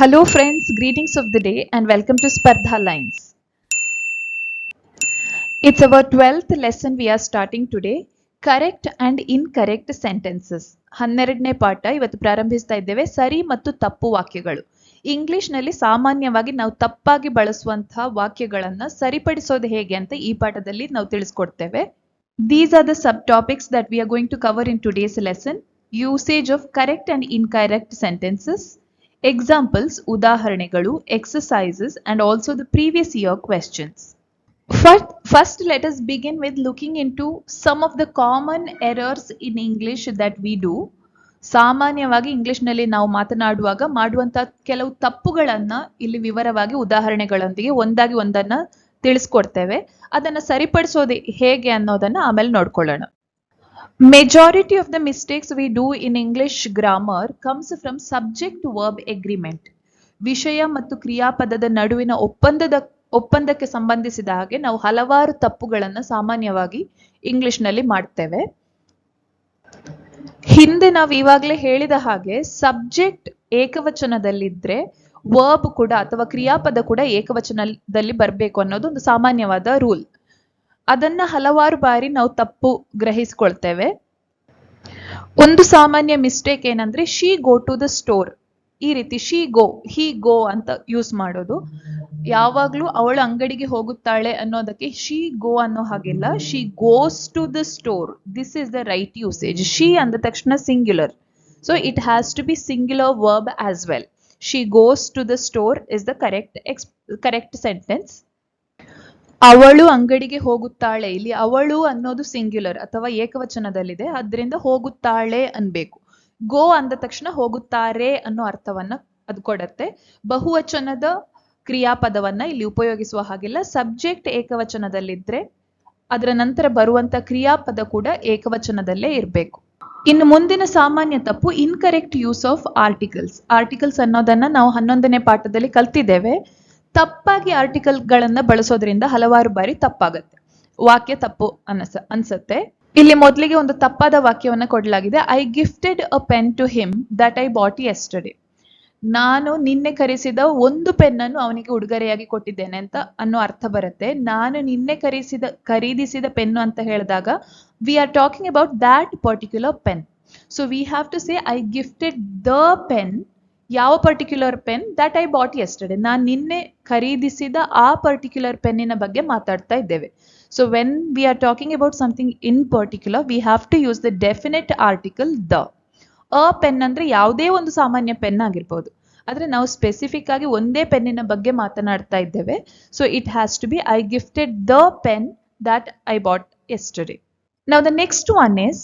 Hello friends, greetings of the day and welcome to Spardha Lines. It's our 12th lesson we are starting today. Correct and incorrect sentences ಹನ್ನೆರಡನೇ ಪಾಠ ಇವತ್ತು ಪ್ರಾರಂಭಿಸ್ತಾ ಇದ್ದೇವೆ. ಸರಿ ಮತ್ತು ತಪ್ಪು ವಾಕ್ಯಗಳು. ಇಂಗ್ಲಿಷ್ನಲ್ಲಿ ಸಾಮಾನ್ಯವಾಗಿ ನಾವು ತಪ್ಪಾಗಿ ಬಳಸುವಂತಹ ವಾಕ್ಯಗಳನ್ನು ಸರಿಪಡಿಸೋದು ಹೇಗೆ ಅಂತ ಈ ಪಾಠದಲ್ಲಿ ನಾವು ತಿಳಿಸ್ಕೊಡ್ತೇವೆ. These are the subtopics that we are going to cover in today's lesson usage of correct and incorrect sentences examples ಉದಾಹರಣೆಗಳು exercises and also the previous year questions First, first, let us begin with looking into some of the common errors in English that we do. ಸಾಮಾನ್ಯವಾಗಿ ಇಂಗ್ಲಿಷ್ನಲ್ಲಿ ನಾವು ಮಾತನಾಡುವಾಗ ಮಾಡುವಂತ ಕೆಲವು ತಪ್ಪುಗಳನ್ನ ಇಲ್ಲಿ ವಿವರವಾಗಿ ಉದಾಹರಣೆಗಳೊಂದಿಗೆ ಒಂದಾಗಿ ಒಂದನ್ನ ತಿಳಿಸ್ಕೊಡ್ತೇವೆ. ಅದನ್ನ ಸರಿಪಡಿಸೋದು ಹೇಗೆ ಅನ್ನೋದನ್ನ ಆಮೇಲೆ ನೋಡ್ಕೊಳ್ಳೋಣ. Majority of the mistakes we do in English grammar comes from subject verb agreement ವಿಷಯ ಮತ್ತು ಕ್ರಿಯಾಪದದ ನಡುವಿನ ಒಪ್ಪಂದದ, ಒಪ್ಪಂದಕ್ಕೆ ಸಂಬಂಧಿಸಿದ ಹಾಗೆ ನಾವು ಹಲವಾರು ತಪ್ಪುಗಳನ್ನು ಸಾಮಾನ್ಯವಾಗಿ ಇಂಗ್ಲಿಷ್ನಲ್ಲಿ ಮಾಡ್ತೇವೆ. ಹಿಂದೆ ನಾವು ಈವಾಗಲೇ ಹೇಳಿದ ಹಾಗೆ ಸಬ್ಜೆಕ್ಟ್ ಏಕವಚನದಲ್ಲಿದ್ರೆ ವರ್ಬ್ ಕೂಡ ಅಥವಾ ಕ್ರಿಯಾಪದ ಕೂಡ ಏಕವಚನದಲ್ಲಿ ಬರಬೇಕು ಅನ್ನೋದು ಒಂದು ಸಾಮಾನ್ಯವಾದ ರೂಲ್ ಅದನ್ನ ಹಲವಾರು ಬಾರಿ ನಾವು ತಪ್ಪು ಗ್ರಹಿಸ್ಕೊಳ್ತೇವೆ. ಒಂದು ಸಾಮಾನ್ಯ ಮಿಸ್ಟೇಕ್ ಏನಂದ್ರೆ she go to the store ಈ ರೀತಿ ಶಿ ಗೋ ಹಿ ಗೋ ಅಂತ ಯೂಸ್ ಮಾಡೋದು. ಯಾವಾಗ್ಲೂ ಅವಳು ಅಂಗಡಿಗೆ ಹೋಗುತ್ತಾಳೆ ಅನ್ನೋದಕ್ಕೆ ಶಿ ಗೋ ಅನ್ನೋ ಹಾಗಿಲ್ಲ. She goes to the store this is the right usage she ಅಂದ ತಕ್ಷಣ singular so it has to be singular verb as well she goes to the store is the correct ex correct sentence ಅವಳು ಅಂಗಡಿಗೆ ಹೋಗುತ್ತಾಳೆ. ಇಲ್ಲಿ ಅವಳು ಅನ್ನೋದು singular ಅಥವಾ ಏಕವಚನದಲ್ಲಿದೆ. ಅದರಿಂದ ಹೋಗುತ್ತಾಳೆ ಅನ್ಬೇಕು. ಗೋ ಅಂದ ತಕ್ಷಣ ಹೋಗುತ್ತಾರೆ ಅನ್ನೋ ಅರ್ಥವನ್ನ ಅದು ಕೊಡತ್ತೆ. ಬಹುವಚನದ ಕ್ರಿಯಾಪದವನ್ನ ಇಲ್ಲಿ ಉಪಯೋಗಿಸುವ ಹಾಗಿಲ್ಲ. ಸಬ್ಜೆಕ್ಟ್ ಏಕವಚನದಲ್ಲಿದ್ರೆ ಅದರ ನಂತರ ಬರುವಂತ ಕ್ರಿಯಾಪದ ಕೂಡ ಏಕವಚನದಲ್ಲೇ ಇರಬೇಕು. ಇನ್ನು ಮುಂದಿನ ಸಾಮಾನ್ಯ ತಪ್ಪು incorrect use of articles articles ಅನ್ನೋದನ್ನ ನಾವು ಹನ್ನೊಂದನೇ ಪಾಠದಲ್ಲಿ ಕಲ್ತಿದ್ದೇವೆ. ತಪ್ಪಾಗಿ ಆರ್ಟಿಕಲ್ಗಳನ್ನ ಬಳಸೋದ್ರಿಂದ ಹಲವಾರು ಬಾರಿ ತಪ್ಪಾಗತ್ತೆ. ವಾಕ್ಯ ತಪ್ಪು ಅನಸ, ಅನ್ಸತ್ತೆ. ಇಲ್ಲಿ ಮೊದಲಿಗೆ ಒಂದು ತಪ್ಪಾದ ವಾಕ್ಯವನ್ನ ಕೊಡಲಾಗಿದೆ. I gifted a pen to him that I bought yesterday ನಾನು ನಿನ್ನೆ ಕರೆಸಿದ ಒಂದು ಪೆನ್ನನ್ನು ಅವನಿಗೆ ಉಡುಗೊರೆಯಾಗಿ ಕೊಟ್ಟಿದ್ದೇನೆ ಅಂತ ಅನ್ನೋ ಅರ್ಥ ಬರುತ್ತೆ. ನಾನು ನಿನ್ನೆ ಕರೆಸಿದ ಖರೀದಿಸಿದ ಪೆನ್ನು ಅಂತ ಹೇಳಿದಾಗ we are talking about that particular pen so we have to say I gifted the pen ಯಾವ particular pen that I bought yesterday ನಾನು ನಿನ್ನೆ ಖರೀದಿಸಿದ ಆ ಪರ್ಟಿಕ್ಯುಲರ್ ಪೆನ್ನಿನ ಬಗ್ಗೆ ಮಾತಾಡ್ತಾ ಇದ್ದೇವೆ. So when we are talking about something in particular we have to use the definite article the a pen ಅಂದ್ರೆ ಯಾವುದೇ ಒಂದು ಸಾಮಾನ್ಯ ಪೆನ್ ಆಗಿರ್ಬೋದು. ಆದರೆ ನಾವು ಸ್ಪೆಸಿಫಿಕ್ ಆಗಿ ಒಂದೇ ಪೆನ್ನಿನ ಬಗ್ಗೆ ಮಾತನಾಡ್ತಾ ಇದ್ದೇವೆ. So it has to be I gifted the pen that I bought yesterday ನಾವು the next one is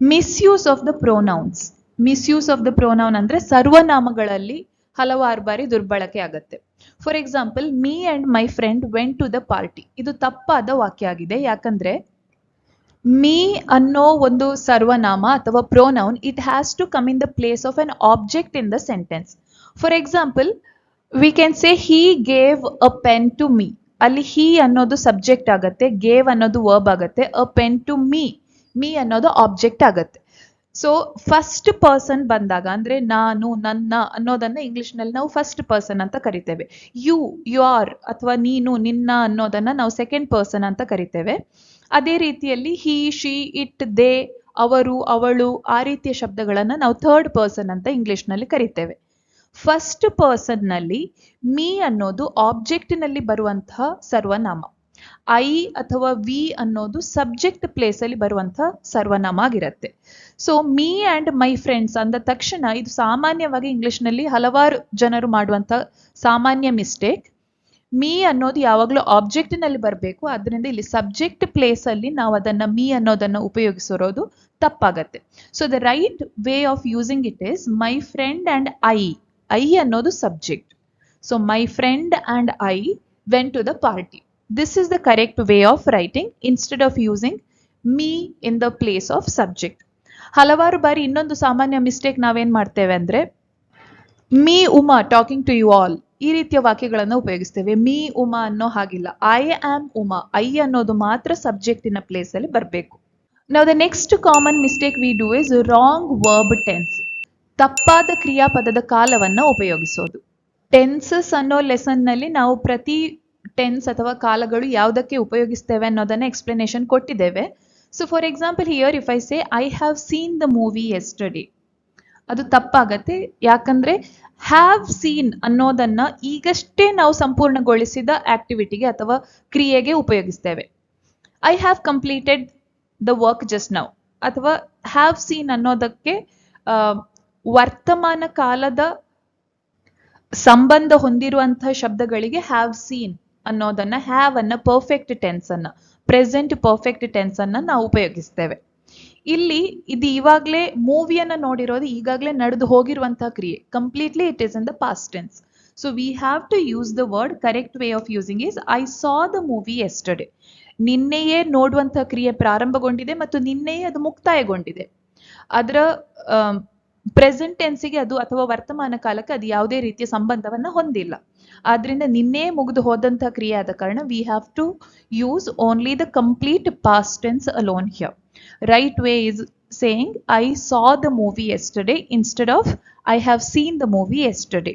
misuse of the pronouns misuse of the pronoun ಅಂದ್ರೆ ಸರ್ವನಾಮಗಳಲ್ಲಿ ಹಲವಾರು ಬಾರಿ ದುರ್ಬಳಕೆ ಆಗುತ್ತೆ. For example me and my friend went to the party ಇದು ತಪ್ಪಾದ ವಾಕ್ಯ ಆಗಿದೆ ಯಾಕಂದ್ರೆ ಮೀ ಅನ್ನೋ ಒಂದು ಸರ್ವನಾಮ ಅಥವಾ pronoun it has to come in the place of an object in the sentence for example we can say he gave a pen to me ಅಲ್ಲಿ ಹೀ ಅನ್ನೋದು ಸಬ್ಜೆಕ್ಟ್ ಆಗತ್ತೆ ಗೇವ್ ಅನ್ನೋದು ವರ್ಬ್ ಆಗತ್ತೆ a pen to me me ಅನ್ನೋದು object ಆಗತ್ತೆ. So first person ಬಂದಾಗ ಅಂದ್ರೆ ನಾನು, ನನ್ನ ಅನ್ನೋದನ್ನ ಇಂಗ್ಲಿಷ್ನಲ್ಲಿ ನಾವು ಫಸ್ಟ್ ಪರ್ಸನ್ ಅಂತ ಕರಿತೇವೆ. ಯು ಯು ಆರ್ ಅಥವಾ ನೀನು, ನಿನ್ನ ಅನ್ನೋದನ್ನ ನಾವು ಸೆಕೆಂಡ್ ಪರ್ಸನ್ ಅಂತ ಕರಿತೇವೆ. ಅದೇ ರೀತಿಯಲ್ಲಿ ಹಿ ಶಿ ಇಟ್ ದೇ ಅವರು, ಅವಳು ಆ ರೀತಿಯ ಶಬ್ದಗಳನ್ನ ನಾವು ಥರ್ಡ್ ಪರ್ಸನ್ ಅಂತ ಇಂಗ್ಲಿಷ್ನಲ್ಲಿ ಕರಿತೇವೆ. ಫಸ್ಟ್ ಪರ್ಸನ್ನಲ್ಲಿ ಮೀ ಅನ್ನೋದು ಆಬ್ಜೆಕ್ಟ್ನಲ್ಲಿ ಬರುವಂತಹ ಸರ್ವನಾಮ. ಐ ಅಥವಾ ವಿ ಅನ್ನೋದು ಸಬ್ಜೆಕ್ಟ್ ಪ್ಲೇಸ್ ಅಲ್ಲಿ ಬರುವಂತಹ ಸರ್ವನಾಮ ಆಗಿರುತ್ತೆ so me and my friends ಅಂದ ತಕ್ಷಣ ಇದು ಸಾಮಾನ್ಯವಾಗಿ ಇಂಗ್ಲಿಷ್ನಲ್ಲಿ ಹಲವಾರು ಜನರು ಮಾಡುವಂತಹ ಸಾಮಾನ್ಯ ಮಿಸ್ಟೇಕ್ ಮೀ ಅನ್ನೋದು ಯಾವಾಗಲೂ ಆಬ್ಜೆಕ್ಟ್ನಲ್ಲಿ ಬರಬೇಕು. ಅದರಿಂದ ಇಲ್ಲಿ ಸಬ್ಜೆಕ್ಟ್ ಪ್ಲೇಸ್ ಅಲ್ಲಿ ನಾವು ಅದನ್ನ ಮೀ ಅನ್ನೋದನ್ನ ಉಪಯೋಗಿಸಿರೋದು ತಪ್ಪಾಗತ್ತೆ. So the right way of using it is my friend and I I ಅನ್ನೋದು subject so my friend and I went to the party this is the correct way of writing instead of using me in the place of subject ಹಲವಾರು ಬಾರಿ ಇನ್ನೊಂದು ಸಾಮಾನ್ಯ mistake ನಾವೇನ್ ಮಾಡ್ತೇವೆ ಅಂದ್ರೆ, me Uma talking to you all ಈ ರೀತಿಯ ವಾಕ್ಯಗಳನ್ನು ಉಪಯೋಗಿಸ್ತೇವೆ. ಮೀ ಉಮಾ ಅನ್ನೋ ಹಾಗಿಲ್ಲ. I am Uma. ಐ ಅನ್ನೋದು ಮಾತ್ರ ಸಬ್ಜೆಕ್ಟಿನ ಪ್ಲೇಸ್ ಅಲ್ಲಿ ಬರಬೇಕು. ನಾವು the next common mistake we do is wrong verb tense ತಪ್ಪಾದ ಕ್ರಿಯಾಪದದ ಕಾಲವನ್ನ ಉಪಯೋಗಿಸೋದು. ಟೆನ್ಸಸ್ ಅನ್ನೋ ಲೆಸನ್ನಲ್ಲಿ ನಾವು ಪ್ರತಿ ಟೆನ್ಸ್ ಅಥವಾ ಕಾಲಗಳು ಯಾವುದಕ್ಕೆ ಉಪಯೋಗಿಸ್ತೇವೆ ಅನ್ನೋದನ್ನ ಎಕ್ಸ್ಪ್ಲನೇಷನ್ ಕೊಟ್ಟಿದ್ದೇವೆ. So for example here if I say I have seen the movie yesterday ಅದು ತಪ್ಪಾಗತ್ತೆ. ಯಾಕಂದ್ರೆ ಹ್ಯಾವ್ ಸೀನ್ ಅನ್ನೋದನ್ನ ಈಗಷ್ಟೇ ನಾವು ಸಂಪೂರ್ಣಗೊಳಿಸಿದ ಆಕ್ಟಿವಿಟಿಗೆ ಅಥವಾ ಕ್ರಿಯೆಗೆ ಉಪಯೋಗಿಸ್ತೇವೆ. I have completed the work just now ಅಥವಾ ಹ್ಯಾವ್ ಸೀನ್ ಅನ್ನೋದಕ್ಕೆ ವರ್ತಮಾನ ಕಾಲದ ಸಂಬಂಧ ಹೊಂದಿರುವಂತಹ ಶಬ್ದಗಳಿಗೆ ಹ್ಯಾವ್ ಸೀನ್ ಅನ್ನೋದನ್ನ ಹ್ಯಾವ್ ಅನ್ನ ಪರ್ಫೆಕ್ಟ್ ಟೆನ್ಸ್ ಅನ್ನ ಪ್ರೆಸೆಂಟ್ ಪರ್ಫೆಕ್ಟ್ ಟೆನ್ಸ್ ಅನ್ನ ನಾವು ಉಪಯೋಗಿಸ್ತೇವೆ. ಇಲ್ಲಿ ಇದು ಇವಾಗಲೇ ಮೂವಿಯನ್ನ ನೋಡಿರೋದು ಈಗಾಗಲೇ ನಡೆದು ಹೋಗಿರುವಂತಹ ಕ್ರಿಯೆ. Completely it is in the past tense so we have to use the word correct way of using is I saw the movie yesterday ನಿನ್ನೆಯೇ ನೋಡುವಂತಹ ಕ್ರಿಯೆ ಪ್ರಾರಂಭಗೊಂಡಿದೆ ಮತ್ತು ನಿನ್ನೆಯೇ ಅದು ಮುಕ್ತಾಯಗೊಂಡಿದೆ. ಅದರ ಪ್ರೆಸೆಂಟ್ ಟೆನ್ಸಿಗೆ ಅದು ಅಥವಾ ವರ್ತಮಾನ ಕಾಲಕ್ಕೆ ಅದು ಯಾವುದೇ ರೀತಿಯ ಸಂಬಂಧವನ್ನ ಹೊಂದಿಲ್ಲ. ಆದ್ರಿಂದ ನಿನ್ನೆ ಮುಗಿದು ಹೋದಂತಹ ಕ್ರಿಯೆ ಆದ ಕಾರಣ we have to use only the complete past tense alone here right way is saying I saw the movie yesterday instead of I have seen the movie yesterday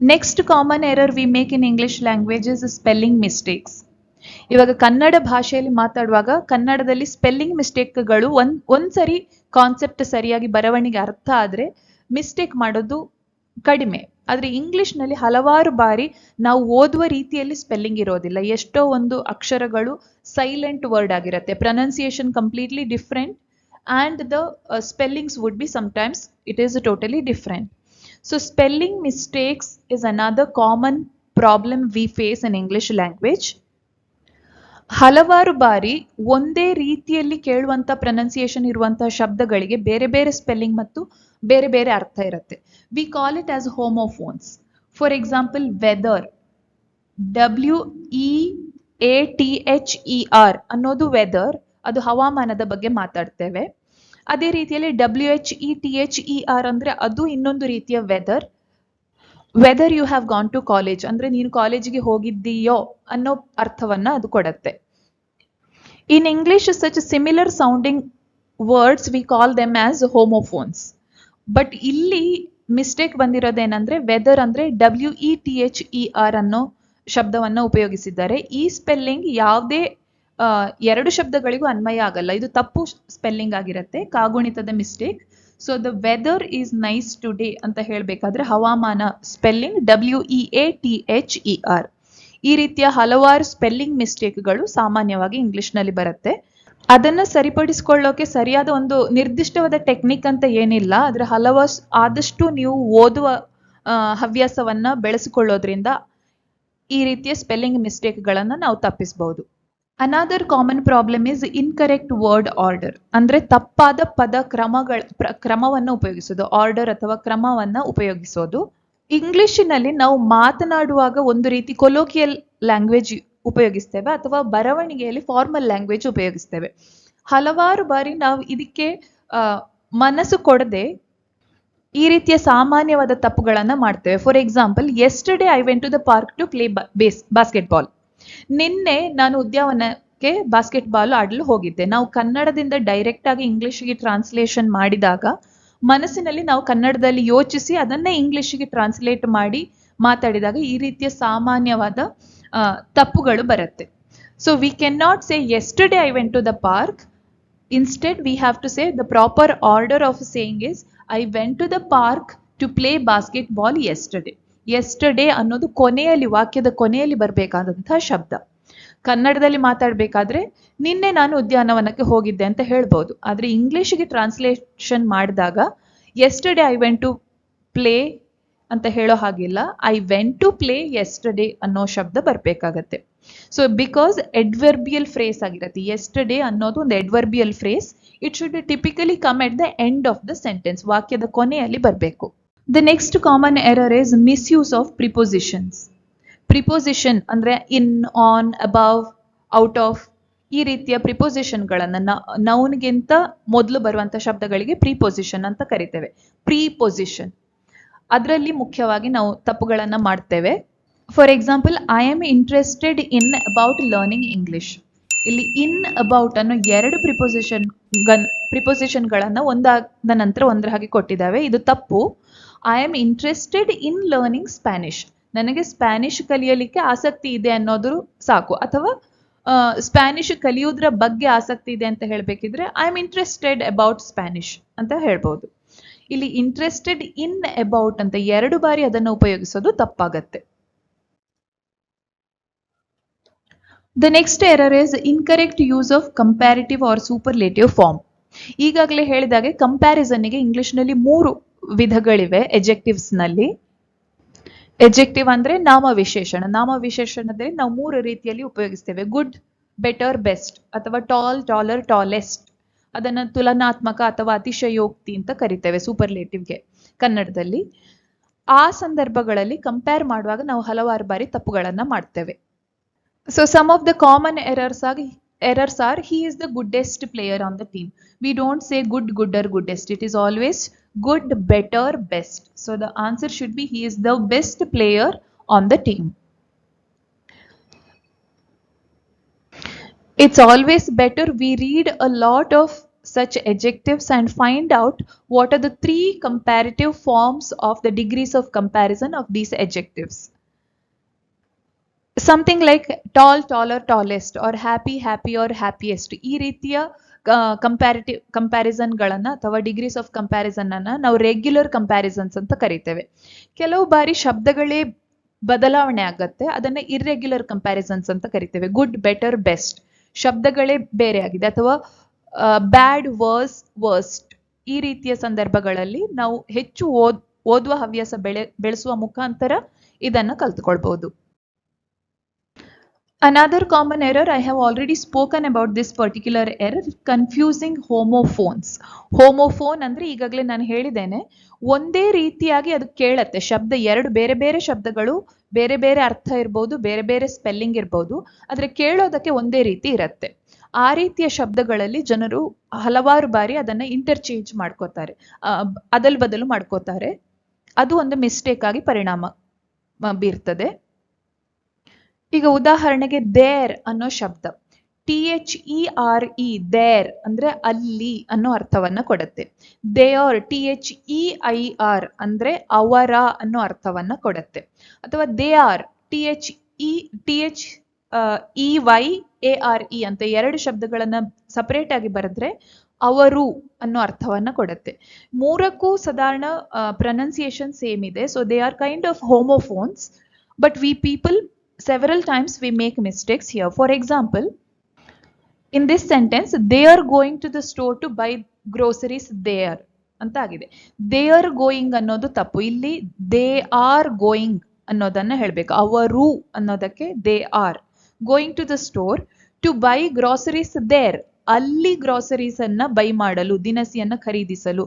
next common error we make in English languages spelling mistakes ಇವಾಗ ಕನ್ನಡ ಭಾಷೆಯಲ್ಲಿ ಮಾತಾಡುವಾಗ ಕನ್ನಡದಲ್ಲಿ spelling ಮಿಸ್ಟೇಕ್ಗಳು ಒಂದ್, ಒಂದ್ಸರಿ concept ಸರಿಯಾಗಿ ಬರವಣಿಗೆ ಅರ್ಥ ಆದ್ರೆ ಮಿಸ್ಟೇಕ್ ಮಾಡೋದು ಕಡಿಮೆ. ಆದ್ರೆ ಇಂಗ್ಲಿಷ್ನಲ್ಲಿ ಹಲವಾರು ಬಾರಿ ನಾವು ಓದುವ ರೀತಿಯಲ್ಲಿ ಸ್ಪೆಲ್ಲಿಂಗ್ ಇರೋದಿಲ್ಲ. ಎಷ್ಟೋ ಒಂದು ಅಕ್ಷರಗಳು ಸೈಲೆಂಟ್ ವರ್ಡ್ ಆಗಿರುತ್ತೆ. Pronunciation completely different and the spellings would be sometimes it is totally different so spelling mistakes is another common problem we face in English language ಹಲವಾರು ಬಾರಿ ಒಂದೇ ರೀತಿಯಲ್ಲಿ ಕೇಳುವಂಥ ಪ್ರೊನೌನ್ಸಿಯೇಷನ್ ಇರುವಂತಹ ಶಬ್ದಗಳಿಗೆ ಬೇರೆ ಬೇರೆ ಸ್ಪೆಲ್ಲಿಂಗ್ ಮತ್ತು ಬೇರೆ ಬೇರೆ ಅರ್ಥ ಇರುತ್ತೆ. We call it as homophones for example weather W-E-A-T-H-E-R ಅನ್ನೋದು ವೆದರ್ ಅದು ಹವಾಮಾನದ ಬಗ್ಗೆ ಮಾತಾಡ್ತೇವೆ. ಅದೇ ರೀತಿಯಲ್ಲಿ W H E T H E R ಅಂದ್ರೆ ಅದು ಇನ್ನೊಂದು ರೀತಿಯ whether whether you have gone to college ಅಂದ್ರೆ ನೀನು ಕಾಲೇಜಿಗೆ ಹೋಗಿದ್ದೀಯೋ ಅನ್ನೋ ಅರ್ಥವನ್ನ ಅದು ಕೊಡತ್ತೆ. In English such similar sounding words we call them as homophones but ಇಲ್ಲಿ ಮಿಸ್ಟೇಕ್ ಬಂದಿರೋದೇನಂದ್ರೆ ವೆದರ್ ಅಂದ್ರೆ W E T H E R ಅನ್ನೋ ಶಬ್ದವನ್ನ ಉಪಯೋಗಿಸಿದ್ದಾರೆ. ಈ ಸ್ಪೆಲ್ಲಿಂಗ್ ಯಾವುದೇ ಎರಡು ಶಬ್ದಗಳಿಗೂ ಅನ್ವಯ ಆಗಲ್ಲ. ಇದು ತಪ್ಪು ಸ್ಪೆಲ್ಲಿಂಗ್ ಆಗಿರುತ್ತೆ, ಕಾಗುಣಿತದ mistake so the weather is nice today ಅಂತ ಹೇಳಬೇಕಾದ್ರೆ ಹವಾಮಾನ spelling W E A T H E R ಈ ರೀತಿಯ ಹಲವಾರು ಸ್ಪೆಲ್ಲಿಂಗ್ ಮಿಸ್ಟೇಕ್ಗಳು ಸಾಮಾನ್ಯವಾಗಿ ಇಂಗ್ಲಿಷ್ನಲ್ಲಿ ಬರುತ್ತೆ. ಅದನ್ನ ಸರಿಪಡಿಸ್ಕೊಳ್ಳೋಕೆ ಸರಿಯಾದ ಒಂದು ನಿರ್ದಿಷ್ಟವಾದ ಟೆಕ್ನಿಕ್ ಅಂತ ಏನಿಲ್ಲ. ಅದರ ಹಲವ ಆದಷ್ಟು ನೀವು ಓದುವ ಹವ್ಯಾಸವನ್ನ ಬೆಳೆಸಿಕೊಳ್ಳೋದ್ರಿಂದ ಈ ರೀತಿಯ ಸ್ಪೆಲ್ಲಿಂಗ್ ಮಿಸ್ಟೇಕ್ಗಳನ್ನ ನಾವು ತಪ್ಪಿಸಬಹುದು another common problem is incorrect word order ಅಂದ್ರೆ ತಪ್ಪಾದ ಪದ ಕ್ರಮಗಳ ಕ್ರಮವನ್ನ ಉಪಯೋಗಿಸೋದು. ಆರ್ಡರ್ ಅಥವಾ ಕ್ರಮವನ್ನ ಉಪಯೋಗಿಸೋದು. ಇಂಗ್ಲಿಷಿನಲ್ಲಿ ನಾವು ಮಾತನಾಡುವಾಗ ಒಂದು ರೀತಿ ಕೊಲೋಕಿಯಲ್ ಲ್ಯಾಂಗ್ವೇಜ್ ಉಪಯೋಗಿಸ್ತೇವೆ ಅಥವಾ ಬರವಣಿಗೆಯಲ್ಲಿ ಫಾರ್ಮಲ್ ಲ್ಯಾಂಗ್ವೇಜ್ ಉಪಯೋಗಿಸ್ತೇವೆ. ಹಲವಾರು ಬಾರಿ ನಾವು ಇದಕ್ಕೆ ಮನಸ್ಸು ಕೊಡದೆ ಈ ರೀತಿಯ ಸಾಮಾನ್ಯವಾದ ತಪ್ಪುಗಳನ್ನ ಮಾಡ್ತೇವೆ. For example yesterday I went to the park to play base basketball ನಿನ್ನೆ ನಾನು ಉದ್ಯಾವನಕ್ಕೆ ಬಾಸ್ಕೆಟ್ ಬಾಲ್ ಆಡಲು ಹೋಗಿದ್ದೆ. ನಾವು ಕನ್ನಡದಿಂದ ಡೈರೆಕ್ಟ್ ಆಗಿ ಇಂಗ್ಲಿಷ್ಗೆ ಟ್ರಾನ್ಸ್ಲೇಷನ್ ಮಾಡಿದಾಗ ಮನಸ್ಸಿನಲ್ಲಿ ನಾವು ಕನ್ನಡದಲ್ಲಿ ಯೋಚಿಸಿ ಅದನ್ನೇ ಇಂಗ್ಲಿಷ್ಗೆ ಟ್ರಾನ್ಸ್ಲೇಟ್ ಮಾಡಿ ಮಾತಾಡಿದಾಗ ಈ ರೀತಿಯ ಸಾಮಾನ್ಯವಾದ ತಪ್ಪುಗಳು ಬರುತ್ತೆ. So we can not say yesterday I went to the park instead we have to say the proper order of saying is I went to the park to play basketball yesterday yesterday ಅನ್ನೋದು ಕೊನೆಯಲ್ಲಿ, ವಾಕ್ಯದ ಕೊನೆಯಲ್ಲಿ ಬರಬೇಕಾದಂತಹ ಶಬ್ದ. ಕನ್ನಡದಲ್ಲಿ ಮಾತಾಡಬೇಕಾದ್ರೆ, ನಿನ್ನೆ ನಾನು ಉದ್ಯಾನವನಕ್ಕೆ ಹೋಗಿದ್ದೆ ಅಂತ ಹೇಳ್ಬೋದು. ಆದ್ರೆ ಇಂಗ್ಲೀಷ್ಗೆ ಟ್ರಾನ್ಸ್ಲೇಷನ್ ಮಾಡಿದಾಗ yesterday I went to play ಅಂತ ಹೇಳೋ ಹಾಗಿಲ್ಲ. I went to play yesterday ಅನ್ನೋ ಶಬ್ದ ಬರ್ಬೇಕಾಗತ್ತೆ. ಸೊ ಬಿಕಾಸ್ ಎಡ್ವರ್ಬಿಯಲ್ ಫ್ರೇಸ್ ಆಗಿರತ್ತೆ. ಎಸ್ಟರ್ಡೇ ಅನ್ನೋದು ಒಂದು adverbial phrase it should typically come at the end of the sentence ವಾಕ್ಯದ ಕೊನೆಯಲ್ಲಿ ಬರಬೇಕು. The next common error is misuse of prepositions preposition ಅಂದ್ರೆ in on above out of ಈ ರೀತಿಯ ಪ್ರಿಪೋಸಿಷನ್ಗಳನ್ನ ನೌನ್ಗಿಂತ ಮೊದಲು ಬರುವಂತ ಶಬ್ದಗಳಿಗೆ ಪ್ರಿಪೋಸಿಷನ್ ಅಂತ ಕರಿತೇವೆ. ಪ್ರಿಪೊಸಿಷನ್ ಅದರಲ್ಲಿ ಮುಖ್ಯವಾಗಿ ನಾವು ತಪ್ಪುಗಳನ್ನ ಮಾಡ್ತೇವೆ. For example I am interested in about learning English ಇಲ್ಲಿ ಇನ್ ಅಬೌಟ್ ಅನ್ನೋ ಎರಡು ಪ್ರಿಪೊಸಿಷನ್ ಗನ್ ಪ್ರಿಪೊಸಿಷನ್ಗಳನ್ನು ಒಂದಾದ ನಂತರ ಒಂದರ ಹಾಗೆ ಕೊಟ್ಟಿದ್ದಾವೆ. ಇದು ತಪ್ಪು. I am interested in learning Spanish ನನಗೆ ಸ್ಪ್ಯಾನಿಷ್ ಕಲಿಯಲಿಕ್ಕೆ ಆಸಕ್ತಿ ಇದೆ ಅನ್ನೋದು ಸಾಕು. ಅಥವಾ ಸ್ಪ್ಯಾನಿಷ್ ಕಲಿಯೋದ್ರ ಬಗ್ಗೆ ಆಸಕ್ತಿ ಇದೆ ಅಂತ ಹೇಳಬೇಕಿದ್ರೆ I am interested about Spanish ಅಂತ ಹೇಳ್ಬೋದು. ಇಲ್ಲಿ ಇಂಟ್ರೆಸ್ಟೆಡ್ ಇನ್ ಅಬೌಟ್ ಅಂತ ಎರಡು ಬಾರಿ ಅದನ್ನು ಉಪಯೋಗಿಸೋದು ತಪ್ಪಾಗತ್ತೆ. The next error is incorrect use of comparative or superlative form ಈಗಾಗಲೇ ಹೇಳಿದಾಗೆ ಕಂಪ್ಯಾರಿಸನ್ಗೆ ಇಂಗ್ಲಿಷ್ನಲ್ಲಿ ಮೂರು ವಿಧಗಳಿವೆ ಎಜೆಕ್ಟಿವ್ಸ್ನಲ್ಲಿ. ಎಜೆಕ್ಟಿವ್ ಅಂದ್ರೆ ನಾಮ ವಿಶೇಷಣ ನಾಮ ವಿಶೇಷಣದಲ್ಲಿ ನಾವು ಮೂರು ರೀತಿಯಲ್ಲಿ ಉಪಯೋಗಿಸ್ತೇವೆ. ಗುಡ್ ಬೆಟರ್ ಬೆಸ್ಟ್ ಅಥವಾ ಟಾಲ್ ಟಾಲರ್ ಟಾಲೆಸ್ಟ್ ಅದನ್ನು ತುಲನಾತ್ಮಕ ಅಥವಾ ಅತಿಶಯೋಕ್ತಿ ಅಂತ ಕರಿತೇವೆ ಸೂಪರ್ಲೇಟಿವ್ಗೆ ಕನ್ನಡದಲ್ಲಿ. ಆ ಸಂದರ್ಭಗಳಲ್ಲಿ ಕಂಪೇರ್ ಮಾಡುವಾಗ ನಾವು ಹಲವಾರು ಬಾರಿ ತಪ್ಪುಗಳನ್ನ ಮಾಡ್ತೇವೆ. So some of the common errors ಆಗಿ errors are he is the goodest player on the team we don't say good gooder goodest it is always good better best so the answer should be he is the best player on the team. It's always better we read a lot of such adjectives and find out what are the three comparative forms of the degrees of comparison of these adjectives. Something like tall, taller, tallest or happy, happy or happiest. ಈ ರೀತಿಯ comparative ಕಂಪ್ಯಾರಿಸನ್ಗಳನ್ನು ಅಥವಾ degrees of comparison ಅನ್ನ ನಾವು regular comparisons ಅಂತ ಕರಿತೇವೆ ಕೆಲವು ಬಾರಿ ಶಬ್ದಗಳೇ ಬದಲಾವಣೆ ಆಗತ್ತೆ ಅದನ್ನ ಇರ್ರೆಗ್ಯುಲರ್ ಕಂಪ್ಯಾರಿಸನ್ಸ್ ಅಂತ ಕರಿತೇವೆ Good, better, ಬೆಸ್ಟ್ ಶಬ್ದಗಳೇ ಬೇರೆ ಆಗಿದೆ. ಅಥವಾ ಬ್ಯಾಡ್ ವರ್ಸ್ ವರ್ಸ್ಟ್ ಈ ರೀತಿಯ ಸಂದರ್ಭಗಳಲ್ಲಿ ನಾವು ಹೆಚ್ಚು ಓದ್, ಓದುವ ಹವ್ಯಾಸ ಬೆಳೆ, ಬೆಳೆಸುವ ಮುಖಾಂತರ ಇದನ್ನ ಕಲ್ತ್ಕೊಳ್ಬಹುದು. Another common error, I have already spoken about this particular error, confusing homophones. Homophone ಅಂದ್ರೆ ಈಗಾಗಲೇ ನಾನು ಹೇಳಿದ್ದೇನೆ ಒಂದೇ ರೀತಿಯಾಗಿ ಅದು ಕೇಳತ್ತೆ. ಶಬ್ದ ಎರಡು ಬೇರೆ ಬೇರೆ ಶಬ್ದಗಳು ಬೇರೆ ಬೇರೆ ಅರ್ಥ ಇರ್ಬೋದು ಬೇರೆ ಬೇರೆ ಸ್ಪೆಲ್ಲಿಂಗ್ ಇರ್ಬೋದು ಆದ್ರೆ ಕೇಳೋದಕ್ಕೆ ಒಂದೇ ರೀತಿ ಇರತ್ತೆ. ಆ ರೀತಿಯ ಶಬ್ದಗಳಲ್ಲಿ ಜನರು ಹಲವಾರು ಬಾರಿ ಅದನ್ನ ಇಂಟರ್ಚೇಂಜ್ ಮಾಡ್ಕೋತಾರೆ. ಅದಲ್ ಬದಲು ಮಾಡ್ಕೋತಾರೆ. ಅದು ಒಂದು ಮಿಸ್ಟೇಕ್ ಆಗಿ ಪರಿಣಾಮ ಬೀರ್ತದೆ. ಈಗ ಉದಾಹರಣೆಗೆ ದೇರ್ ಅನ್ನೋ ಶಬ್ದ. T H E R E there ಅಂದ್ರೆ ಅಲ್ಲಿ ಅನ್ನೋ ಅರ್ಥವನ್ನ ಕೊಡುತ್ತೆ. Their T H E I R ಅಂದ್ರೆ ಅವರ ಅನ್ನೋ ಅರ್ಥವನ್ನ ಕೊಡುತ್ತೆ. ಅಥವಾ they are T H E T H E Y A R E ಅಂತ ಎರಡು ಶಬ್ದಗಳನ್ನ ಸಪರೇಟ್ ಆಗಿ ಬರೆದ್ರೆ ಅವರು ಅನ್ನೋ ಅರ್ಥವನ್ನ ಕೊಡುತ್ತೆ. ಮೂರಕ್ಕೂ ಸಾಧಾರಣ ಪ್ರೊನೌನ್ಸಿಯೇಷನ್ ಸೇಮ್ ಇದೆ. So they are kind of homophones but we people several times we make mistakes here. For example, in this sentence, they are going to the store to buy groceries there. ಅಂತ ಆಗಿದೆ they are going ಅನ್ನೋದು ತಪ್ಪು ಇಲ್ಲಿ they are going ಅನ್ನೋದನ್ನ ಹೇಳಬೇಕು ಅವರು ಅನ್ನೋದಕ್ಕೆ they are going to the store to buy groceries there ಅಲ್ಲಿ ಗ್ರಾಸರೀಸ್ ಅನ್ನ ಬೈ ಮಾಡಲು, ದಿನಸಿಯನ್ನ ಖರೀದಿಸಲು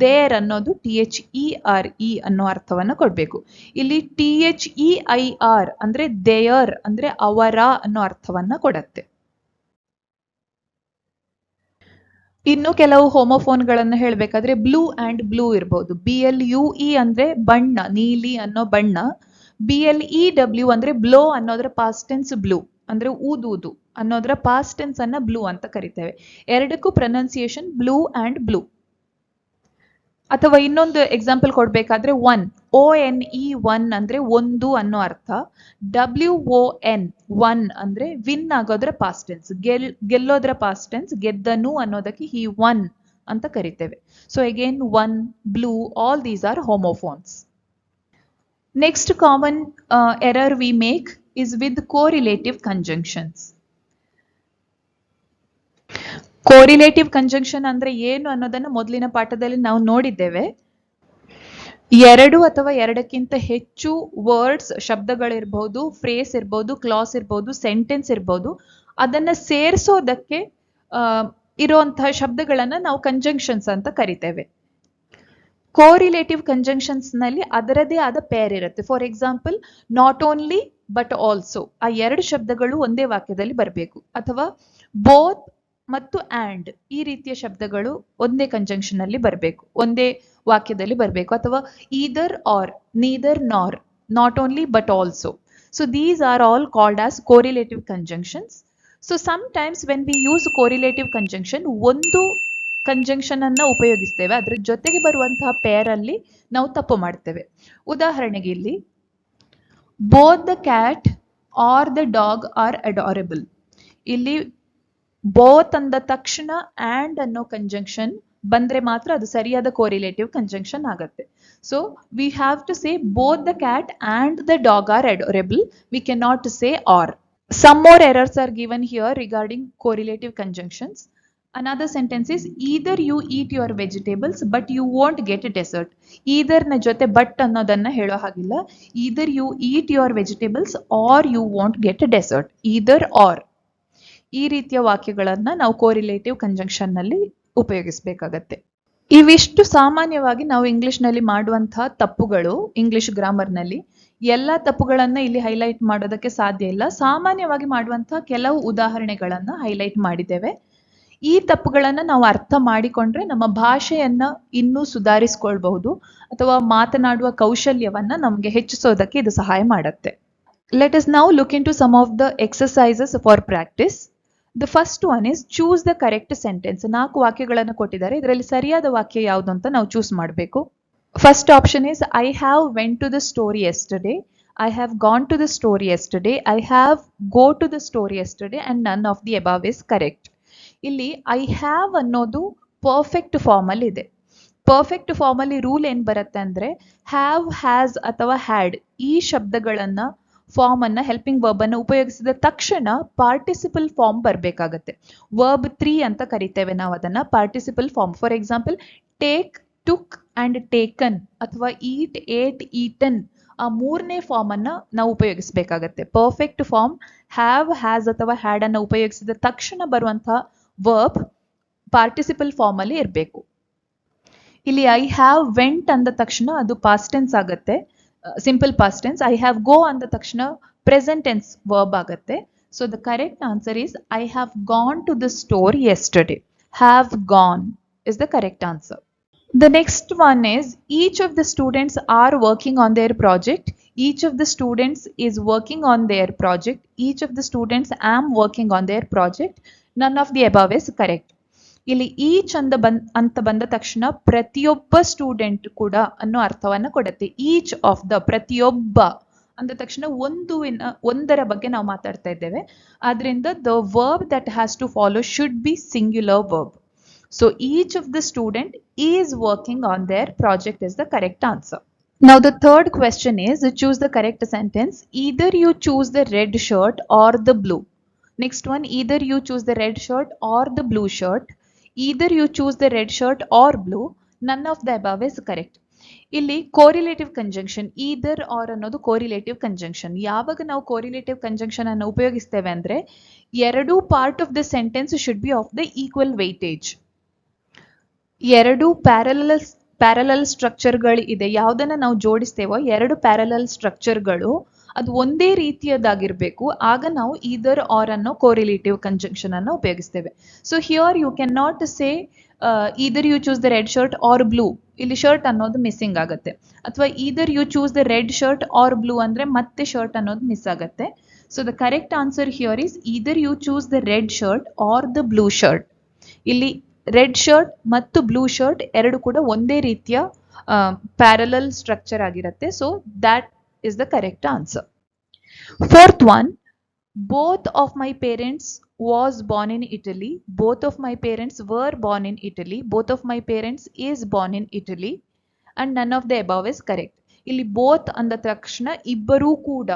ದೇರ್ ಅನ್ನೋದು T H E R E ಅನ್ನೋ ಅರ್ಥವನ್ನ ಕೊಡ್ಬೇಕು. ಇಲ್ಲಿ T H E I R ಅಂದ್ರೆ ದೇಯರ್ ಅಂದ್ರೆ ಅವರ ಅನ್ನೋ ಅರ್ಥವನ್ನ ಕೊಡತ್ತೆ. ಇನ್ನು ಕೆಲವು ಹೋಮೋಫೋನ್ಗಳನ್ನು ಹೇಳಬೇಕಾದ್ರೆ ಬ್ಲೂ ಅಂಡ್ ಬ್ಲೂ ಇರ್ಬೋದು. ಬಿ ಎಲ್ ಯು ಇ ಅಂದ್ರೆ ಬಣ್ಣ, ನೀಲಿ ಅನ್ನೋ ಬಣ್ಣ. ಬಿ ಎಲ್ ಇ ಡಬ್ಲ್ಯೂ ಅಂದ್ರೆ ಬ್ಲೋ ಅನ್ನೋದ್ರ ಪಾಸ್ಟೆನ್ಸ್ ಬ್ಲೂ ಅಂದ್ರೆ ಊದುವುದು. ಅನ್ನೋದ್ರ ಪಾಸ್ಟ್ ಟೆನ್ಸ್ ಅನ್ನ ಬ್ಲೂ ಅಂತ ಕರಿತೇವೆ. ಎರಡಕ್ಕೂ ಪ್ರೊನೌನ್ಸಿಯೇಷನ್ ಬ್ಲೂ ಅಂಡ್ ಬ್ಲೂ ಅಥವಾ ಇನ್ನೊಂದು ಎಕ್ಸಾಂಪಲ್ ಕೊಡ್ಬೇಕಾದ್ರೆ one O N E one ಅಂದ್ರೆ ಒಂದು ಅನ್ನೋ ಅರ್ಥ. ಡಬ್ಲ್ಯೂ ಒ ಎನ್ ಒನ್ ಅಂದ್ರೆ ವಿನ್ ಆಗೋದ್ರ ಪಾಸ್ಟ್ ಟೆನ್ಸ್ ಗೆಲ್, ಗೆಲ್ಲೋದ್ರ ಪಾಸ್ಟ್ ಟೆನ್ಸ್ ಗೆದ್ದನು ಅನ್ನೋದಕ್ಕೆ ಹಿ ಒನ್ ಅಂತ ಕರಿತೇವೆ. So again won blew all these are homophones next common error we make is with correlative conjunctions. Correlative conjunction ಅಂದ್ರೆ ಏನು ಅನ್ನೋದನ್ನ ಮೊದಲಿನ ಪಾಠದಲ್ಲಿ ನಾವು ನೋಡಿದ್ದೇವೆ. ಎರಡು ಅಥವಾ ಎರಡಕ್ಕಿಂತ ಹೆಚ್ಚು ವರ್ಡ್ಸ್ ಶಬ್ದಗಳಿರ್ಬಹುದು ಫ್ರೇಸ್ ಇರ್ಬೋದು ಕ್ಲಾಸ್ ಇರ್ಬೋದು ಸೆಂಟೆನ್ಸ್ ಇರ್ಬೋದು, ಅದನ್ನ ಸೇರಿಸೋದಕ್ಕೆ ಇರುವಂತಹ ಶಬ್ದಗಳನ್ನ ನಾವು ಕಂಜಂಕ್ಷನ್ಸ್ ಅಂತ ಕರಿತೇವೆ. ಕೋರಿಲೇಟಿವ್ ಕಂಜಂಕ್ಷನ್ಸ್ನಲ್ಲಿ ಅದರದೇ ಆದ ಪೇರ್ ಇರುತ್ತೆ. For example not only but also ಆ ಎರಡು ಶಬ್ದಗಳು ಒಂದೇ ವಾಕ್ಯದಲ್ಲಿ ಬರಬೇಕು. ಅಥವಾ ಬೋತ್ ಮತ್ತು ಆ್ಯಂಡ್ ಈ ರೀತಿಯ ಶಬ್ದಗಳು ಒಂದೇ ಕಂಜಂಕ್ಷನ್ನಲ್ಲಿ ಬರಬೇಕು. ಒಂದೇ ವಾಕ್ಯದಲ್ಲಿ ಬರಬೇಕು. ಅಥವಾ either or neither nor not only but also so these are all called as correlative conjunctions so sometimes when we use correlative conjunction ಒಂದು ಕಂಜಂಕ್ಷನ್ ಅನ್ನ ಉಪಯೋಗಿಸ್ತೇವೆ. ಅದ್ರ ಜೊತೆಗೆ ಬರುವಂತಹ ಪೇರ್ ಅಲ್ಲಿ ನಾವು ತಪ್ಪು ಮಾಡ್ತೇವೆ. ಉದಾಹರಣೆಗೆ ಇಲ್ಲಿ both the cat or the dog are adorable ಇಲ್ಲಿ ಬೋತ್ ಅಂದ ತಕ್ಷಣ ಆಂಡ್ ಅನ್ನೋ ಕಂಜಂಕ್ಷನ್ ಬಂದ್ರೆ ಮಾತ್ರ ಅದು ಸರಿಯಾದ ಕೋರಿಲೇಟಿವ್ ಕಂಜಂಕ್ಷನ್ ಆಗತ್ತೆ so we have to say both the cat and the dog are adorable we can not say or some more errors are given here regarding correlative conjunctions another sentence is either you eat your vegetables but you won't get a dessert either ನ ಜೊತೆ but ಅನ್ನೋದನ್ನ ಹೇಳೋ ಹಾಗಿಲ್ಲ either you eat your vegetables or you won't get a dessert either or ಈ ರೀತಿಯ ವಾಕ್ಯಗಳನ್ನ ನಾವು ಕೋರಿಲೇಟಿವ್ ಕಂಜಂಕ್ಷನ್ನಲ್ಲಿ ಉಪಯೋಗಿಸಬೇಕಾಗತ್ತೆ. ಇವಿಷ್ಟು ಸಾಮಾನ್ಯವಾಗಿ ನಾವು ಇಂಗ್ಲಿಷ್ನಲ್ಲಿ ಮಾಡುವಂತಹ ತಪ್ಪುಗಳು ಇಂಗ್ಲಿಷ್ ಗ್ರಾಮರ್ನಲ್ಲಿ ಎಲ್ಲಾ ತಪ್ಪುಗಳನ್ನ ಇಲ್ಲಿ ಹೈಲೈಟ್ ಮಾಡೋದಕ್ಕೆ ಸಾಧ್ಯ ಇಲ್ಲ. ಸಾಮಾನ್ಯವಾಗಿ ಮಾಡುವಂತಹ ಕೆಲವು ಉದಾಹರಣೆಗಳನ್ನ ಹೈಲೈಟ್ ಮಾಡಿದ್ದೇವೆ. ಈ ತಪ್ಪುಗಳನ್ನ ನಾವು ಅರ್ಥ ಮಾಡಿಕೊಂಡ್ರೆ ನಮ್ಮ ಭಾಷೆಯನ್ನ ಇನ್ನೂ ಸುಧಾರಿಸ್ಕೊಳ್ಬಹುದು ಅಥವಾ ಮಾತನಾಡುವ ಕೌಶಲ್ಯವನ್ನ ನಮಗೆ ಹೆಚ್ಚಿಸೋದಕ್ಕೆ ಇದು ಸಹಾಯ ಮಾಡುತ್ತೆ. Let us now look into some of the exercises for practice. The first one is choose the correct sentence ನಾಲ್ಕು ವಾಕ್ಯಗಳನ್ನು ಕೊಟ್ಟಿದ್ದಾರೆ. ಇದರಲ್ಲಿ ಸರಿಯಾದ ವಾಕ್ಯ ಯಾವುದು ಅಂತ ನಾವು ಚೂಸ್ ಮಾಡಬೇಕು. First option is I have went to the store yesterday I have gone to the store yesterday I have go to the store yesterday and none of the above is correct ಇಲ್ಲಿ I have ಅನ್ನೋದು perfect ಫಾರ್ಮಲ್ಲಿ ಇದೆ. Perfect ಫಾರ್ಮಲ್ಲಿ rule ಏನ್ ಬರುತ್ತೆ ಅಂದ್ರೆ have has ಅಥವಾ had ಈ ಶಬ್ದಗಳನ್ನ ಫಾರ್ಮ್ ಅನ್ನ ಹೆಲ್ಪಿಂಗ್ ವರ್ಬ್ ಅನ್ನ ಉಪಯೋಗಿಸಿದ ತಕ್ಷಣ ಪಾರ್ಟಿಸಿಪಲ್ ಫಾರ್ಮ್ ಬರಬೇಕಾಗತ್ತೆ. ವರ್ಬ್ ತ್ರೀ ಅಂತ ಕರಿತೇವೆ ನಾವು ಅದನ್ನ. Participle form for example take took and taken ಅಥವಾ ಈಟ್ ಏಟ್ ಈಟನ್ ಆ ಮೂರನೇ ಫಾರ್ಮ್ ಅನ್ನ ನಾವು ಉಪಯೋಗಿಸಬೇಕಾಗತ್ತೆ. ಪರ್ಫೆಕ್ಟ್ ಫಾರ್ಮ್ ಹ್ಯಾವ್ ಹ್ಯಾಸ್ ಅಥವಾ ಹ್ಯಾಡ್ ಅನ್ನ ಉಪಯೋಗಿಸಿದ ತಕ್ಷಣ ಬರುವಂತಹ ವರ್ಬ್ ಪಾರ್ಟಿಸಿಪಲ್ ಫಾರ್ಮ್ ಅಲ್ಲಿ ಇರಬೇಕು. ಇಲ್ಲಿ ಐ ಹ್ಯಾವ್ ವೆಂಟ್ ಅಂದ ತಕ್ಷಣ ಅದು ಪಾಸ್ಟ್ ಟೆನ್ಸ್ ಆಗತ್ತೆ. Simple past tense I have go ಅಂದ ತಕ್ಷಣ ಪ್ರೆಸೆಂಟ್ ಟೆನ್ಸ್ ವರ್ಬ್ ಆಗತ್ತೆ so the correct answer is I have gone to the store yesterday have gone is the correct answer The next one is each of the students are working on their project. Each of the students is working on their project. Each of the students am working on their project. None of the above is correct. ಇಲ್ಲಿ ಈ ಚಂದ ಬಂದ್, ಅಂತ ಬಂದ ತಕ್ಷಣ ಪ್ರತಿಯೊಬ್ಬ student ಕೂಡ ಅನ್ನೋ ಅರ್ಥವನ್ನು ಕೊಡುತ್ತೆ. ಈಚ್ ಆಫ್ ದ ಪ್ರತಿಯೊಬ್ಬ ಅಂದ ತಕ್ಷಣ ಒಂದುವಿನ, ಒಂದರ ಬಗ್ಗೆ ನಾವು ಮಾತಾಡ್ತಾ ಇದ್ದೇವೆ. ಆದ್ರಿಂದ the verb that has to follow should be singular verb so each of the student is working on their project is the correct answer now the third question is choose the correct sentence either you choose the red shirt or the blue next one either you choose the red shirt or the blue shirt Either you choose the red shirt or blue. None of the above is correct. ಇಲ್ಲಿ ಕೋರಿಲೇಟಿವ್ conjunction either R ಅನ್ನೋದು ಕೋರಿಲೇಟಿವ್ conjunction ಯಾವಾಗ ನಾವು ಕೋರಿಲೇಟಿವ್ conjunction ಅನ್ನು ಉಪಯೋಗಿಸ್ತೇವೆ ಅಂದ್ರೆ, ಎರಡು part of the sentence should be of the equal weightage ಎರಡು parallel parallel ಸ್ಟ್ರಕ್ಚರ್ಗಳು ಇದೆ ಯಾವುದನ್ನ ನಾವು ಜೋಡಿಸ್ತೇವೋ, ಎರಡು ಪ್ಯಾರಲಲ್ ಸ್ಟ್ರಕ್ಚರ್ಗಳು ಅದು ಒಂದೇ ರೀತಿಯದ್ದಾಗಿರ್ಬೇಕು. ಆಗ ನಾವು ಈದರ್ ಆರ್ ಅನ್ನೋ ಕೋರಿಲೇಟಿವ್ ಕಂಜಂಕ್ಷನ್ ಅನ್ನು ಉಪಯೋಗಿಸ್ತೇವೆ. So here you can not say either you choose the red shirt or blue ಇಲ್ಲಿ ಶರ್ಟ್ ಅನ್ನೋದು ಮಿಸ್ಸಿಂಗ್ ಆಗುತ್ತೆ. ಅಥವಾ either you choose the red shirt or blue ಅಂದ್ರೆ ಮತ್ತೆ ಶರ್ಟ್ ಅನ್ನೋದು ಮಿಸ್ ಆಗುತ್ತೆ. So the correct answer here is either you choose the red shirt or the blue shirt ಇಲ್ಲಿ red shirt ಮತ್ತು ಬ್ಲೂ ಶರ್ಟ್ ಎರಡು ಕೂಡ ಒಂದೇ ರೀತಿಯ ಪ್ಯಾರಲಲ್ ಸ್ಟ್ರಕ್ಚರ್ ಆಗಿರುತ್ತೆ. So that is the correct answer fourth one both of my parents was born in Italy both of my parents were born in Italy both of my parents is born in Italy and none of the above is correct ಇಲ್ಲಿ both ಅಂದ ತಕ್ಷಣ ಇಬ್ಬರೂ ಕೂಡ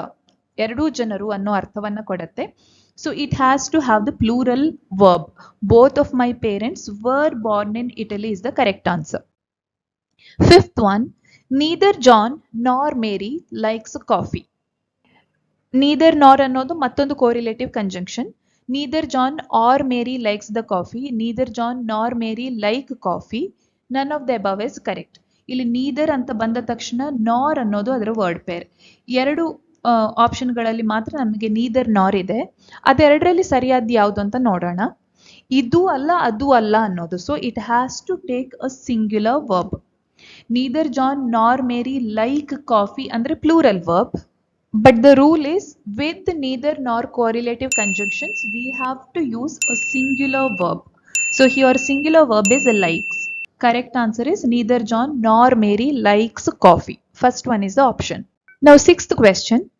ಎರಡೂ ಜನರು ಅನ್ನೋ ಅರ್ಥವನ್ನ ಕೊಡತ್ತೆ. So it has to have the plural verb both of my parents were born in Italy is the correct answer fifth one, neither John nor Mary likes coffee neither nor ಅನ್ನೋದು ಮತ್ತೊಂದು correlative conjunction neither John or Mary likes the coffee neither John nor Mary like coffee none of the above is correct ಇಲ್ಲಿ neither ಅಂತ ಬಂದ ತಕ್ಷಣ ನಾರ್ ಅನ್ನೋದು ಅದರ word peer ಎರಡು ಆಪ್ಷನ್ಗಳಲ್ಲಿ ಮಾತ್ರ ನಮಗೆ ನೀದರ್ ನಾರ್ ಇದೆ. ಅದೆರಡರಲ್ಲಿ ಸರಿಯಾದ ಯಾವುದು ಅಂತ ನೋಡೋಣ. ಇದು ಅಲ್ಲ, ಅದು ಅಲ್ಲ ಅನ್ನೋದು. So it has to take a singular verb Neither John nor Mary like coffee ಅಂದ್ರೆ plural verb but the rule is with neither nor correlative conjunctions we have to use a singular verb So here singular verb is likes. Correct answer is neither John nor Mary likes coffee. First one is the option. Now sixth question.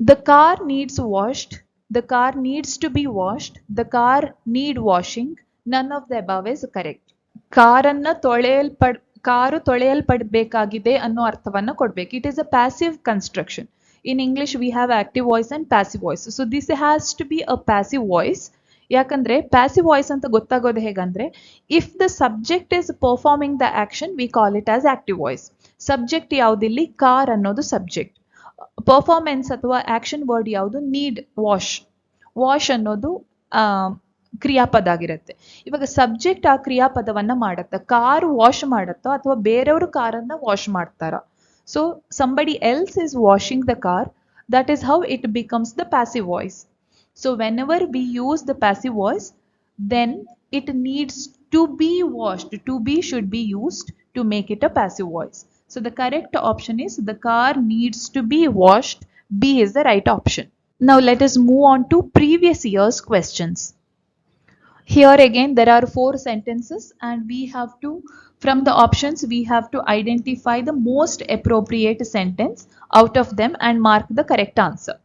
The car needs washed. The car needs to be washed. The car need washing. None of the above is correct. ಕಾರನ್ನ ತೊಳೆಯಲ್ಪಡ್ car ತೊಳೆಯಲ್ಪಡಬೇಕಾಗಿದೆ ಅನ್ನೋ ಅರ್ಥವನ್ನ ಕೊಡ್ಬೇಕು. It is a passive construction in English we have active voice and passive voice so this has to be a passive voice ಯಾಕಂದ್ರೆ passive voice ಅಂತ ಗೊತ್ತಾಗೋದು ಹೇಗಂದ್ರೆ if the subject is performing the action we call it as active voice subject ಯಾವುದಿಲ್ಲಿ? Car ಅನ್ನೋದು subject performance ಅಥವಾ action word ಯಾವುದು? Need wash wash ಅನ್ನೋದು ಕ್ರಿಯಾಪದ ಆಗಿರುತ್ತೆ ಇವಾಗ ಸಬ್ಜೆಕ್ಟ್ ಆ ಕ್ರಿಯಾಪದವನ್ನ ಮಾಡತ್ತ ಕಾರ್ ವಾಶ್ ಮಾಡತ್ತೋ ಅಥವಾ ಬೇರೆಯವರು ಕಾರನ್ನ ವಾಶ್ ಮಾಡ್ತಾರ so somebody else is washing the car that is how it becomes the passive voice so whenever we use the passive voice then it needs to be washed. To be should be used to make it a passive voice. So the correct option is the car needs to be washed. B is the right option. Now let us move on to previous year's questions. Here again there are four sentences and we have to from the options we have to identify the most appropriate sentence out of them and mark the correct answer.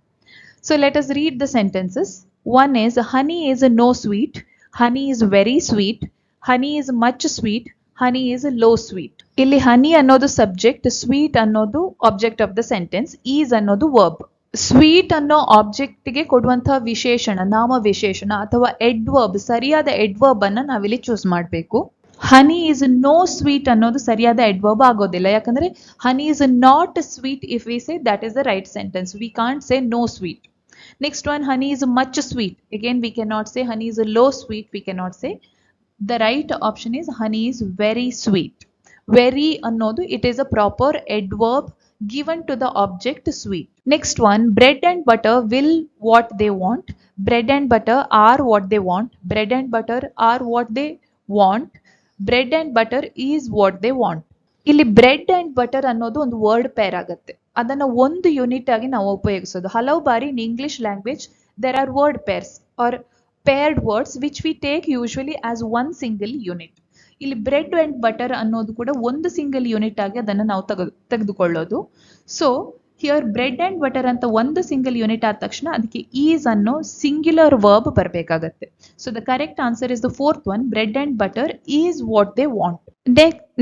So let us read the sentences. One is honey is no sweet, honey is very sweet, honey is much sweet, honey is low sweet. ಇಲ್ಲಿ honey ಅನ್ನೋದು subject sweet ಅನ್ನೋದು object of the sentence is ಅನ್ನೋದು verb sweet ಅನ್ನೋ ಆಬ್ಜೆಕ್ಟ್ಗೆ ಕೊಡುವಂತಹ ವಿಶೇಷಣ ನಾಮ ವಿಶೇಷಣ ಅಥವಾ ಎಡ್ವರ್ಬ್ ಸರಿಯಾದ ಎಡ್ವರ್ಬ್ ಅನ್ನ ನಾವಿಲ್ಲಿ ಚೂಸ್ ಮಾಡಬೇಕು. ಹನಿ ಇಸ್ ನೋ ಸ್ವೀಟ್ ಅನ್ನೋದು ಸರಿಯಾದ ಎಡ್ವರ್ಬ್ ಆಗೋದಿಲ್ಲ. ಯಾಕಂದ್ರೆ honey is not sweet if we say that is the right sentence we can't say no sweet next one honey is much sweet again we can not say honey is low sweet we can not say the right option is honey is very sweet very ಅನ್ನೋದು it is a proper adverb given to the object sweet. Next one, bread and butter will what they want. Bread and butter are what they want. Bread and butter are what they want. Bread and butter is what they want. ಇಲ್ಲಿ bread and butter ಅನ್ನೋದು ಒಂದು word peer ಆಗುತ್ತೆ ಅದನ್ನ ಒಂದು unit ಆಗಿ ನಾವು ಉಪಯೋಗಿಸೋದು ಹಲವು ಬಾರಿ in English language there are word pairs or paired words which we take usually as one single unit ಇಲ್ಲಿ ಬ್ರೆಡ್ ಅಂಡ್ ಬಟರ್ ಅನ್ನೋದು ಕೂಡ ಒಂದು ಸಿಂಗಲ್ ಯೂನಿಟ್ ಆಗಿ ಅದನ್ನು ನಾವು ತೆಗೆದು ತೆಗೆದುಕೊಳ್ಳೋದು so here bread and butter ಅಂತ ಒಂದು ಸಿಂಗಲ್ ಯೂನಿಟ್ ಆದ ತಕ್ಷಣ ಅದಕ್ಕೆ ಈಸ್ ಅನ್ನೋ singular verb ಬರಬೇಕಾಗತ್ತೆ. So the correct answer is the fourth one bread and butter is what they want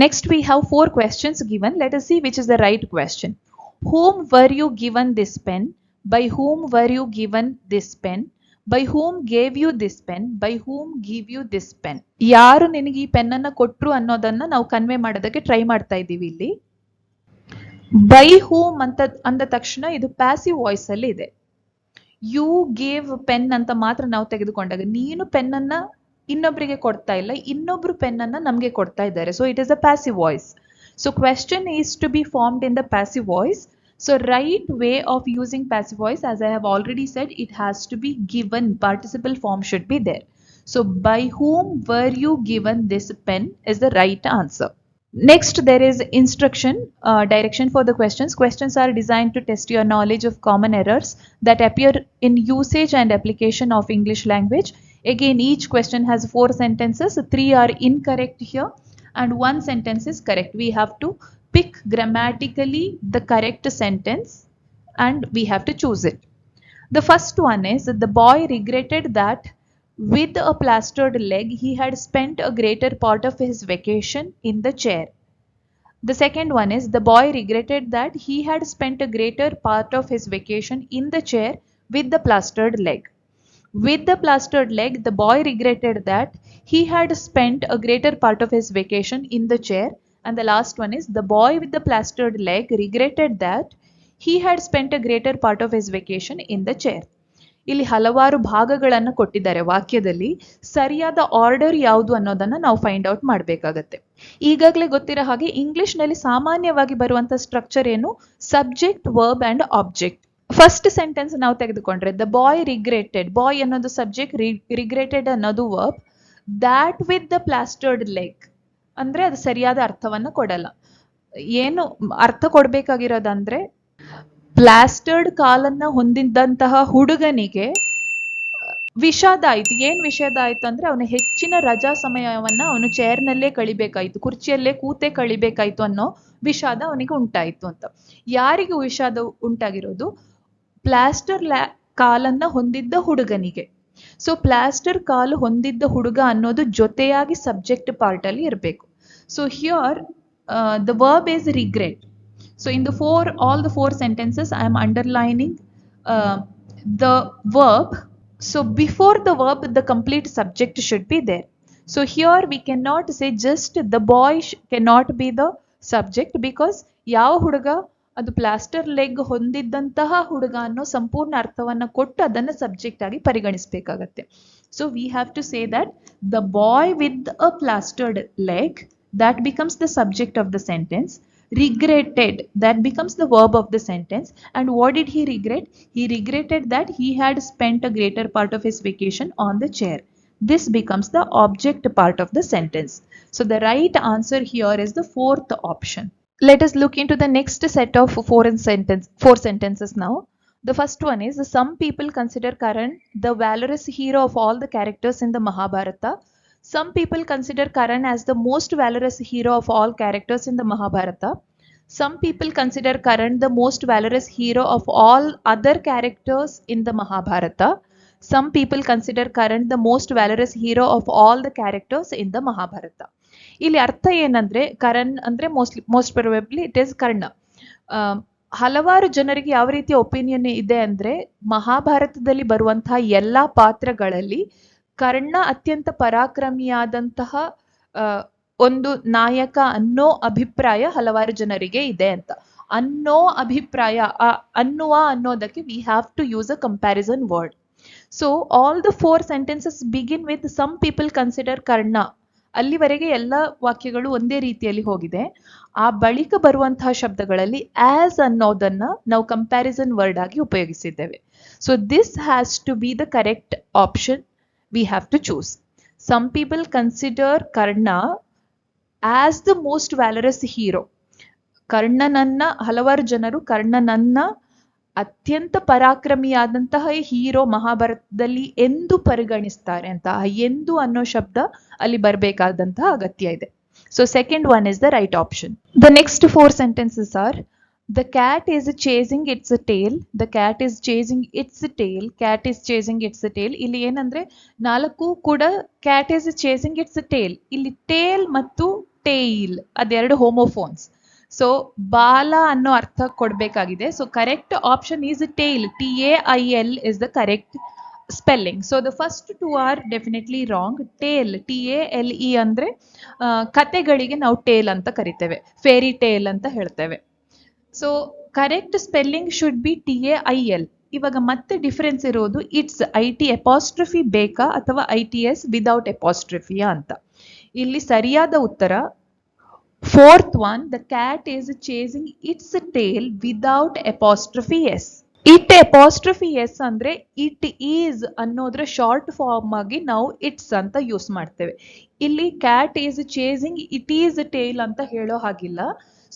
next we have four questions given let us see which is the right question whom were you given this pen? By whom were you given this pen? By whom gave you this pen by whom give you this pen ಯಾರು ನಿನಗೆ ಈ pen ಅನ್ನ ಕೊಟ್ರು ಅನ್ನೋದನ್ನ ನಾವು convey ಮಾಡೋದಕ್ಕೆ try ಮಾಡ್ತಾ ಇದ್ದೀವಿ ಇಲ್ಲಿ. ಬೈ ಹೂಮ್ ಅಂತ ಅಂದ ತಕ್ಷಣ ಇದು ಪ್ಯಾಸಿವ್ ವಾಯ್ಸ್ ಅಲ್ಲಿ ಇದೆ. ಯು ಗೇವ್ ಪೆನ್ ಅಂತ ಮಾತ್ರ ನಾವು ತೆಗೆದುಕೊಂಡಾಗ ನೀನು ಪೆನ್ ಅನ್ನ ಇನ್ನೊಬ್ಬರಿಗೆ ಕೊಡ್ತಾ ಇಲ್ಲ, ಇನ್ನೊಬ್ರು ಪೆನ್ ಅನ್ನ ನಮ್ಗೆ ಕೊಡ್ತಾ ಇದ್ದಾರೆ. So it is a passive voice so question is to be formed in the passive voice so right way of using passive voice as I have already said it has to be given participle form should be there so by whom were you given this pen is the right answer Next, there is instruction, uh, direction for the questions. Questions are designed to test your knowledge of common errors that appear in usage and application of English language. Again, each question has four sentences. Three are incorrect here and one sentence is correct. We have to pick grammatically the correct sentence and we have to choose it. The first one is that the boy regretted that with a plastered leg he had spent a greater part of his vacation in the chair. The second one is the boy regretted that he had spent a greater part of his vacation in the chair with the plastered leg. With the plastered leg, the boy regretted that he had spent a greater part of his vacation in the chair. And the last one is the boy with the plastered leg regretted that he had spent a greater part of his vacation in the chair. ಇಲ್ಲಿ ಹಲವಾರು ಭಾಗಗಳನ್ನು ಕೊಟ್ಟಿದ್ದಾರೆ ವಾಕ್ಯದಲ್ಲಿ. ಸರಿಯಾದ order ಯಾವುದು ಅನ್ನೋದನ್ನ ನಾವು find out ಮಾಡಬೇಕಾಗತ್ತೆ. ಈಗಾಗಲೇ ಗೊತ್ತಿರೋ ಹಾಗೆ ಇಂಗ್ಲಿಷ್ನಲ್ಲಿ ಸಾಮಾನ್ಯವಾಗಿ ಬರುವಂತ ಸ್ಟ್ರಕ್ಚರ್ ಏನು? Subject verb and object first sentence ನಾವು ತೆಗೆದುಕೊಂಡ್ರೆ ದ ಬಾಯ್ ರಿಗ್ರೆಟೆಡ್ ಬಾಯ್ ಅನ್ನೋದು ಸಬ್ಜೆಕ್ಟ್ ರಿಗ್ರೆಟೆಡ್ ಅನ್ನೋದು verb that with the plastered leg ಅಂದ್ರೆ ಅದು ಸರಿಯಾದ ಅರ್ಥವನ್ನ ಕೊಡಲ್ಲ. ಏನು ಅರ್ಥ ಕೊಡ್ಬೇಕಾಗಿರೋದಂದ್ರೆ ಪ್ಲಾಸ್ಟರ್ಡ್ ಕಾಲನ್ನ ಹೊಂದಿದ್ದಂತಹ ಹುಡುಗನಿಗೆ ವಿಷಾದ ಆಯ್ತು ಏನ್ ವಿಷಾದ ಆಯ್ತು ಅಂದ್ರೆ ಅವನ ಹೆಚ್ಚಿನ ರಜಾ ಸಮಯವನ್ನ ಅವನು ಚೇರ್ನಲ್ಲೇ ಕಳಿಬೇಕಾಯ್ತು, ಕುರ್ಚಿಯಲ್ಲೇ ಕೂತೆ ಕಳಿಬೇಕಾಯ್ತು ಅನ್ನೋ ವಿಷಾದ ಅವನಿಗೆ ಉಂಟಾಯ್ತು ಅಂತ. ಯಾರಿಗೂ ವಿಷಾದ ಉಂಟಾಗಿರೋದು? ಪ್ಲಾಸ್ಟರ್ ಲ್ಯಾ, ಕಾಲನ್ನ ಹೊಂದಿದ್ದ ಹುಡುಗನಿಗೆ. ಸೊ ಪ್ಲಾಸ್ಟರ್ ಕಾಲು ಹೊಂದಿದ್ದ ಹುಡುಗ ಅನ್ನೋದು ಜೊತೆಯಾಗಿ ಸಬ್ಜೆಕ್ಟ್ ಪಾರ್ಟ್ ಅಲ್ಲಿ ಇರಬೇಕು. So here the verb is regret. so in the four all the four sentences i am underlining uh, the verb so before the verb the complete subject should be there so here we cannot say just the boy sh- cannot be the subject because ಯಾವ ಹುಡುಗ ಅದು plaster leg ಹೊಂದಿದ್ದಂತಹ ಹುಡುಗ ಅನ್ನೋ ಸಂಪೂರ್ಣ ಅರ್ಥವನ್ನ ಕೊಟ್ಟು ಅದನ್ನ subject ಆಗಿ ಪರಿಗಣಿಸಬೇಕಾಗತ್ತೆ so we have to say that the boy with a plastered leg that becomes the subject of the sentence regretted. That becomes the verb of the sentence. And what did he regret? He regretted that he had spent a greater part of his vacation on the chair. This becomes the object part of the sentence. So the right answer here is the fourth option. Let us look into the next set of four sentence four sentences now. The first one is some people consider karan the valorous hero of all the characters in the mahabharata some people consider Karan as the most valorous hero of all characters in the Mahabharata. Some people consider Karan the most valorous hero of all other characters in the Mahabharata. Some people consider Karan the most valorous hero of all the characters in the Mahabharata. ಇಲ್ಲಿ ಅರ್ಥ ಏನಂದ್ರೆ ಕರಣ್ ಅಂದ್ರೆ mostly most probably it is Karna ಹಲವಾರು ಜನರಿಗೆ ಯಾವ ರೀತಿಯ opinion ಇದೆ ಅಂದ್ರೆ ಮಹಾಭಾರತದಲ್ಲಿ ಬರುವಂತಹ ಎಲ್ಲಾ ಪಾತ್ರಗಳಲ್ಲಿ ಕರ್ಣ ಅತ್ಯಂತ ಪರಾಕ್ರಮಿಯಾದಂತಹ ಒಂದು ನಾಯಕ ಅನ್ನೋ ಅಭಿಪ್ರಾಯ ಹಲವಾರು ಜನರಿಗೆ ಇದೆ ಅಂತ. ಅನ್ನೋ ಅಭಿಪ್ರಾಯ ಅನ್ನುವ ಅನ್ನೋದಕ್ಕೆ we have to use a comparison word so all the four sentences begin with some people consider Karna ಅಲ್ಲಿವರೆಗೆ ಎಲ್ಲ ವಾಕ್ಯಗಳು ಒಂದೇ ರೀತಿಯಲ್ಲಿ ಹೋಗಿದೆ. ಆ ಬಳಿಕ ಬರುವಂತಹ ಶಬ್ದಗಳಲ್ಲಿ ಆಸ್ ಅನ್ನೋದನ್ನ ನಾವು ಕಂಪ್ಯಾರಿಸನ್ ವರ್ಡ್ ಆಗಿ ಉಪಯೋಗಿಸಿದ್ದೇವೆ. So this has to be the correct option we have to choose. Some people consider Karna as the most valorous hero. ಕರ್ಣನನ್ನ ಹಲವಾರು ಜನರು ಕರ್ಣನನ್ನ ಅತ್ಯಂತ ಪರಾಕ್ರಮಿಯಾದಂತಹ ಹೀರೋ ಮಹಾಭಾರತದಲ್ಲಿ ಎಂದು ಪರಿಗಣಿಸ್ತಾರೆ ಅಂತ, ಎಂದು ಅನ್ನೋ ಶಬ್ದ ಅಲ್ಲಿ ಬರಬೇಕಾದಂತಹ ಅಗತ್ಯ ಇದೆ so second one is the right option the next four sentences are The cat is chasing its tail. The cat is chasing its tail. Cat is chasing its tail. ಇಲ್ಲಿ ಏನಂದ್ರೆ, ನಾಲ್ಕು ಕೂಡ cat is chasing its tail ಇಲ್ಲಿ tail ಮತ್ತು tail ಅದೆರಡು homophones so ಬಾಲ ಅನ್ನೋ ಅರ್ಥ ಕೊಡ್ಬೇಕಾಗಿದೆ. So correct option is tail T A I L is the correct spelling so the first two are definitely wrong tail T A L E ಅಂದ್ರೆ ಕತೆಗಳಿಗೆ ನಾವು tail ಅಂತ ಕರಿತೇವೆ. ಫೇರಿ ಟೇಲ್ ಅಂತ ಹೇಳ್ತೇವೆ. So correct spelling should be T A I L ಇವಾಗ ಮತ್ತೆ difference ಇರೋದು ಇಟ್ಸ್ ಐ ಟಿ ಎಪಾಸ್ಟ್ರಫಿ ಬೇಕಾ ಅಥವಾ ಐ ಟಿ ಎಸ್ ವಿದೌಟ್ ಎಪಾಸ್ಟ್ರಫಿಯಾ ಅಂತ. ಇಲ್ಲಿ ಸರಿಯಾದ ಉತ್ತರ fourth one the cat is chasing its tail without apostrophe S it apostrophe S ಅಂದ್ರೆ ಇಟ್ ಈಸ್ ಅನ್ನೋದ್ರ ಶಾರ್ಟ್ ಫಾರ್ಮ್ ಆಗಿ ನಾವು ಇಟ್ಸ್ ಅಂತ ಯೂಸ್ ಮಾಡ್ತೇವೆ. ಇಲ್ಲಿ cat is chasing it is tail ಅಂತ ಹೇಳೋ ಹಾಗಿಲ್ಲ.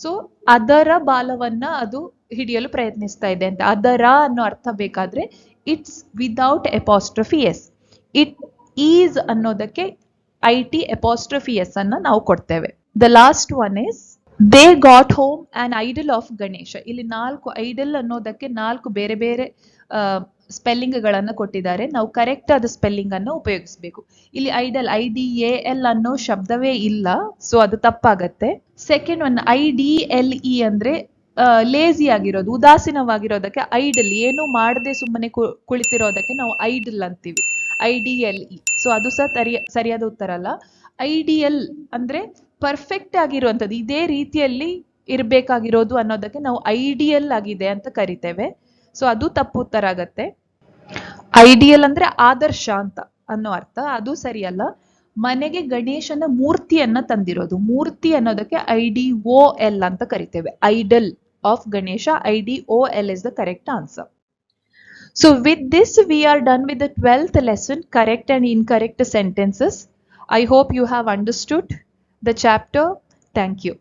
ಸೊ ಅದರ ಬಾಲವನ್ನ ಅದು ಹಿಡಿಯಲು ಪ್ರಯತ್ನಿಸ್ತಾ ಇದೆ ಅಂತ. ಅದರ ಅನ್ನೋ ಅರ್ಥ ಬೇಕಾದ್ರೆ its without apostrophe S it is ಅನ್ನೋದಕ್ಕೆ ಐ ಟಿ ಎಪಾಸ್ಟ್ರಫಿ ಎಸ್ ಅನ್ನ ನಾವು ಕೊಡ್ತೇವೆ. The last one is they got home an idol of Ganesha ಇಲ್ಲಿ ನಾಲ್ಕು ಐಡಲ್ ಅನ್ನೋದಕ್ಕೆ ನಾಲ್ಕು ಬೇರೆ ಬೇರೆ ಸ್ಪೆಲ್ಲಿಂಗ್ ಗಳನ್ನ ಕೊಟ್ಟಿದ್ದಾರೆ. ನಾವು ಕರೆಕ್ಟ್ ಆದ ಸ್ಪೆಲ್ಲಿಂಗ್ ಅನ್ನು ಉಪಯೋಗಿಸಬೇಕು. ಇಲ್ಲಿ idol I D, A, L ಅನ್ನೋ ಶಬ್ದವೇ ಇಲ್ಲ, ಸೊ ಅದು ತಪ್ಪಾಗತ್ತೆ. Second one I D, L E ಅಂದ್ರೆ ಲೇಜಿ ಆಗಿರೋದು, ಉದಾಸೀನವಾಗಿರೋದಕ್ಕೆ ಐಡಲ್, ಏನು ಮಾಡದೆ ಸುಮ್ಮನೆ ಕುಳಿತಿರೋದಕ್ಕೆ ನಾವು ಐಡಲ್ ಅಂತೀವಿ. I D, L E. So ಅದು ಸಹ ಸರಿಯಾದ ಉತ್ತರ ಅಲ್ಲ. ಐಡಿಯಲ್ ಅಂದ್ರೆ ಪರ್ಫೆಕ್ಟ್ ಆಗಿರುವಂಥದ್ದು, ಇದೇ ರೀತಿಯಲ್ಲಿ ಇರಬೇಕಾಗಿರೋದು ಅನ್ನೋದಕ್ಕೆ ನಾವು ಐಡಿಯಲ್ ಆಗಿದೆ ಅಂತ ಕರಿತೇವೆ. ಸೊ ಅದು ತಪ್ಪು ಉತ್ತರ ಆಗತ್ತೆ. ಐಡಿಯಲ್ ಅಂದ್ರೆ ಆದರ್ಶ ಅಂತ ಅನ್ನೋ ಅರ್ಥ. ಅದು ಸರಿಯಲ್ಲ. ಮನೆಗೆ ಗಣೇಶನ ಮೂರ್ತಿಯನ್ನ ತಂದಿರೋದು. ಮೂರ್ತಿ ಅನ್ನೋದಕ್ಕೆ ಐ ಡಿ ಓ ಎಲ್ ಅಂತ ಕರಿತೇವೆ. Idol of Ganesha I D O L is the correct answer so with this we are done with the twelfth lesson correct and incorrect sentences I hope you have understood the chapter thank you